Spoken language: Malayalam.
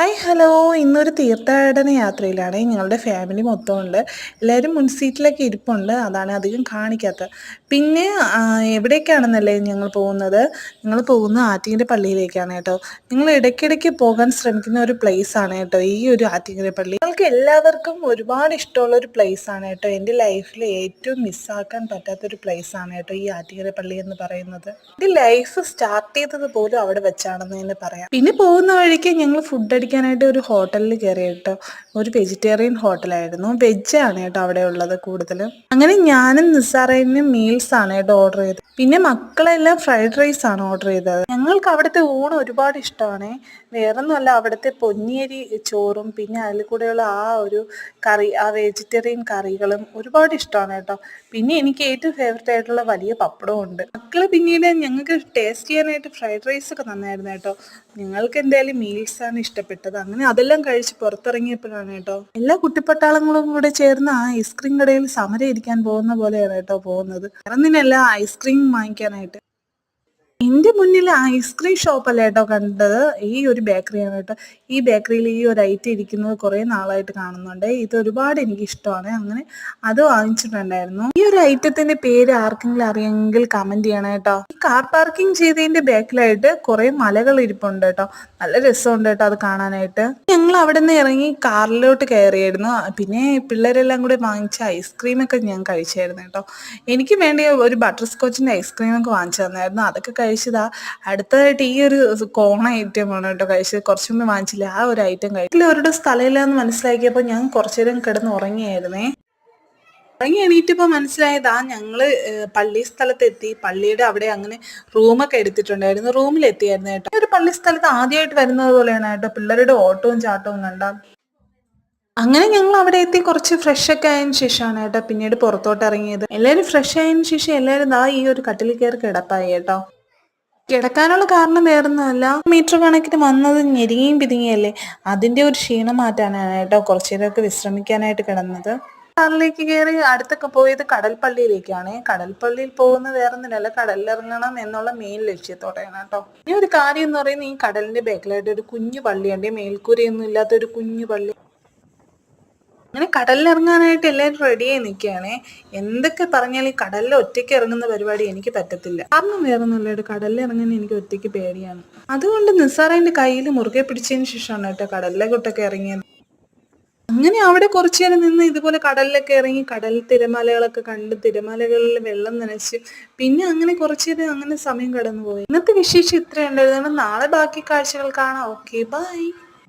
Hi hello. ഇന്നൊരു തീർത്ഥാടന യാത്രയിലാണ് ഞങ്ങളുടെ ഫാമിലി മൊത്തമുണ്ട്. എല്ലാവരും മുൻസീറ്റിലൊക്കെ ഇരിപ്പുണ്ട്. അതാണ് അധികം കാണിക്കാത്തത് പിന്നെ എവിടേക്കാണെന്നല്ലേ ഞങ്ങൾ പോകുന്നത്? ഞങ്ങൾ പോകുന്നത് ആറ്റിങ്ങര പള്ളിയിലേക്കാണ് കേട്ടോ. നിങ്ങൾ ഇടയ്ക്കിടയ്ക്ക് പോകാൻ ശ്രമിക്കുന്ന ഒരു place ആണ് കേട്ടോ ഈ ഒരു ആറ്റിങ്ങര പള്ളി. ഞങ്ങൾക്ക് എല്ലാവർക്കും ഒരുപാട് ഇഷ്ടമുള്ള ഒരു പ്ലേസ് ആണ് കേട്ടോ. എന്റെ ലൈഫിൽ ഏറ്റവും മിസ്സാക്കാൻ പറ്റാത്തൊരു പ്ലേസ് ആണ് കേട്ടോ ഈ ആറ്റിങ്ങര പള്ളി എന്ന് പറയുന്നത്. എന്റെ ലൈഫ് സ്റ്റാർട്ട് ചെയ്തത് പോലും അവിടെ വെച്ചാണെന്ന് തന്നെ പറയാം. പിന്നെ പോകുന്ന വഴിക്ക് ഞങ്ങൾ ഫുഡ് അടിക്കാനായിട്ട് ഒരു ഹോട്ടലിൽ കയറി കേട്ടോ. ഒരു വെജിറ്റേറിയൻ ഹോട്ടലായിരുന്നു വെജ് ആണ് കേട്ടോ അവിടെ ഉള്ളത് കൂടുതലും. അങ്ങനെ ഞാനും നിസാറേനും മീൽസ് ആണ് കേട്ടോ ഓർഡർ ചെയ്തത്. പിന്നെ മക്കളെല്ലാം ഫ്രൈഡ് റൈസ് ആണ് ഓർഡർ ചെയ്തത്. ഞങ്ങൾക്ക് അവിടുത്തെ ഊണ് ഒരുപാട് ഇഷ്ടമാണ്. വേറൊന്നുമല്ല അവിടുത്തെ പൊന്നിയരി ചോറും പിന്നെ അതിൽ കൂടെയുള്ള ആ ഒരു കറി ആ വെജിറ്റേറിയൻ കറികളും ഒരുപാട് ഇഷ്ടമാണ് കേട്ടോ. പിന്നെ എനിക്ക് ഏറ്റവും ഫേവറേറ്റ് ആയിട്ടുള്ള വലിയ പപ്പടവും ഉണ്ട്. മക്കൾ പിന്നീട് ഞങ്ങൾക്ക് ടേസ്റ്റ് ചെയ്യാനായിട്ട് ഫ്രൈഡ് റൈസ് ഒക്കെ നന്നായിരുന്നു കേട്ടോ. നിങ്ങൾക്ക് എന്തായാലും മീൽസ് ആണ് ഇഷ്ടപ്പെട്ടത്. അങ്ങനെ അതെല്ലാം കഴിച്ച് പുറത്തിറങ്ങിയപ്പോഴാണ് കേട്ടോ. എല്ലാ കുട്ടിപ്പട്ടാളങ്ങളും കൂടെ ചേർന്ന് ആ ഐസ്ക്രീം കടയിൽ സമരം ഇരിക്കാൻ പോകുന്ന പോലെയാണ് കേട്ടോ പോകുന്നത്. ഇറന്നിനല്ല ഐസ്ക്രീം വാങ്ങിക്കാനായിട്ട്. എന്റെ മുന്നിൽ ഐസ്ക്രീം ഷോപ്പല്ല കേട്ടോ കണ്ടത്? ഈ ഒരു ബേക്കറിയാണ് കേട്ടോ ഈ ബേക്കറിയിൽ ഈ ഒരു ഐറ്റം ഇരിക്കുന്നത് കുറേ നാളായിട്ട് കാണുന്നുണ്ട്. ഇത് ഒരുപാട് എനിക്ക് ഇഷ്ടമാണ്. അങ്ങനെ അത് വാങ്ങിച്ചിട്ടുണ്ടായിരുന്നു. ഈ ഒരു ഐറ്റത്തിന്റെ പേര് ആർക്കെങ്കിലും അറിയെങ്കിൽ കമന്റ് ചെയ്യണം കേട്ടോ കാർ പാർക്കിംഗ് ചെയ്തതിന്റെ ബാക്കിലായിട്ട് കുറേ മലകൾ ഇരിപ്പുണ്ട് കേട്ടോ നല്ല രസമുണ്ട് കേട്ടോ അത് കാണാനായിട്ട്. ഞങ്ങൾ അവിടെ നിന്ന് ഇറങ്ങി കാറിലോട്ട് കയറിയായിരുന്നു. പിന്നെ പിള്ളേരെല്ലാം കൂടി വാങ്ങിച്ച ഐസ്ക്രീം ഒക്കെ ഞാൻ കഴിച്ചായിരുന്നു കേട്ടോ എനിക്ക് വേണ്ടി ഒരു ബട്ടർ സ്കോച്ചിന്റെ ഐസ്ക്രീം ഒക്കെ വാങ്ങിച്ചു തന്നായിരുന്നു. അതൊക്കെ കഴിച്ചതാ. അടുത്തതായിട്ട് ഈ ഒരു കോണ ഐറ്റം ആണ് കേട്ടോ കഴിച്ചത്. കുറച്ചു മുമ്പ് വാങ്ങിച്ചില്ല? ആ ഒരു ഐറ്റം കഴിച്ചില്ല അവരുടെ സ്ഥലമില്ലാന്ന് മനസ്സിലാക്കിയപ്പോൾ ഞാൻ കുറച്ചു നേരം കിടന്ന് ഉറങ്ങിയായിരുന്നേ. ഉറങ്ങി എണീറ്റപ്പോൾ മനസ്സിലായതാ ഞങ്ങൾ പള്ളി സ്ഥലത്തെത്തി. പള്ളിയുടെ അവിടെ അങ്ങനെ റൂമൊക്കെ എടുത്തിട്ടുണ്ടായിരുന്നു. റൂമിലെത്തിയായിരുന്നു കേട്ടോ. ഒരു പള്ളി സ്ഥലത്ത് ആദ്യമായിട്ട് വരുന്നത് പോലെയാണ് കേട്ടോ. പിള്ളേരുടെ ഓട്ടവും ചാട്ടവും കണ്ട. അങ്ങനെ ഞങ്ങൾ അവിടെ എത്തി. കുറച്ച് ഫ്രഷ് ഒക്കെ ആയതിനു ശേഷമാണ് കേട്ടോ പിന്നീട് പുറത്തോട്ട് ഇറങ്ങിയത്. എല്ലാവരും ഫ്രഷ് ആയതിനു ശേഷം എല്ലാവരും ദാ ഈ ഒരു കട്ടിൽ കയറി കിടപ്പായി കേട്ടോ. കിടക്കാനുള്ള കാരണം വേറൊന്നുമല്ല മീറ്റർ കണക്കിന് വന്നത് ഞെരുങ്ങിയും പിതുങ്ങിയല്ലേ? അതിന്റെ ഒരു ക്ഷീണം മാറ്റാനാണ് കുറച്ചു നേരമൊക്കെ വിശ്രമിക്കാനായിട്ട് കിടന്നത്. കാറിലേക്ക് കയറി അടുത്തൊക്കെ പോയത് കടൽപ്പള്ളിയിലേക്കാണ്. കടൽപ്പള്ളിയിൽ പോകുന്ന വേറൊന്നിനല്ല കടലിലിറങ്ങണം എന്നുള്ള മെയിൻ ലക്ഷ്യത്തോടെയാണ് കേട്ടോ. ഇനി ഒരു കാര്യം എന്ന് പറയുന്നത് ഈ കടലിന്റെ ബാക്കിലായിട്ട് ഒരു കുഞ്ഞു പള്ളിയുണ്ട്. മേൽക്കൂരയൊന്നും ഇല്ലാത്ത ഒരു കുഞ്ഞു പള്ളി. അങ്ങനെ കടലിലിറങ്ങാനായിട്ട് എല്ലാവരും റെഡിയായി നിൽക്കുകയാണേ. എന്തൊക്കെ പറഞ്ഞാലും ഈ കടലിൽ ഒറ്റയ്ക്ക് ഇറങ്ങുന്ന പരിപാടി എനിക്ക് പറ്റത്തില്ല. കാരണം വേറൊന്നുമില്ല കടലിൽ ഇറങ്ങാൻ എനിക്ക് ഒറ്റയ്ക്ക് പേടിയാണ്. അതുകൊണ്ട് നിസ്സാറിന്റെ കയ്യിൽ മുറുകെ പിടിച്ചതിന് ശേഷമാണ് കേട്ടോ കടലിലെ കുട്ടൊക്കെ ഇറങ്ങിയത്. അങ്ങനെ അവിടെ കുറച്ചു നേരം നിന്ന് ഇതുപോലെ കടലിലൊക്കെ ഇറങ്ങി കടൽ തിരമാലകളൊക്കെ കണ്ട് തിരമാലകളിൽ വെള്ളം നനച്ച് പിന്നെ അങ്ങനെ കുറച്ചു നേരം അങ്ങനെ സമയം കടന്നു പോയി ഇന്നത്തെ വിശേഷം ഇത്രയുണ്ടായിരുന്നു നാളെ ബാക്കി കാഴ്ചകൾ. കാണാം. Okay bye